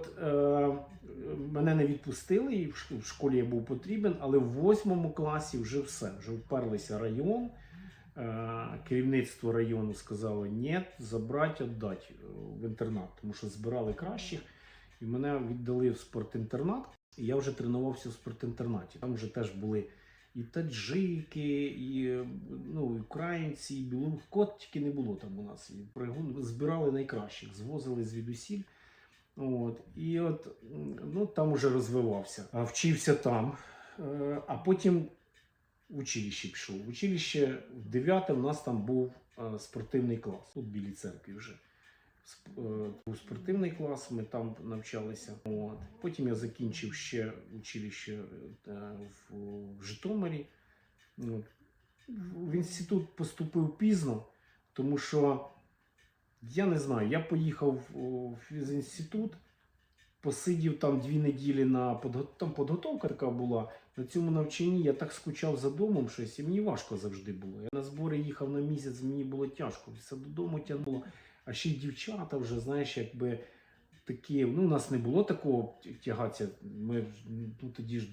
от е, мене не відпустили, і в школі я був потрібен, але в восьмому класі вже все. Вже вперлися район. Е, керівництво району сказало ні, забрати, віддати е, в інтернат, тому що збирали кращих. І мене віддали в спортінтернат. І я вже тренувався в спортінтернаті. Там вже теж були і таджики, і ну, українці, і білорус. Кот тільки не було там у нас. І збирали найкращих, звозили звідусіль. От, і от ну, там уже розвивався. Вчився там. Е, А потім в училище пішов. В училище в 9 у нас там був е, спортивний клас. В Білій церкві вже. Е, Був спортивний клас, ми там навчалися. От. Потім я закінчив ще училище в Житомирі. От. В інститут поступив пізно, тому що я не знаю, я поїхав у фізінститут, посидів там дві неділі на подго... там підготовка така була. На цьому навчанні я так скучав за домом щось, і мені важко завжди було. Я на збори їхав на місяць, мені було тяжко, все додому тягнуло. А ще й дівчата вже, знаєш, якби такі, ну, у нас не було такого тягатися. Ми ж, ну, тоді ж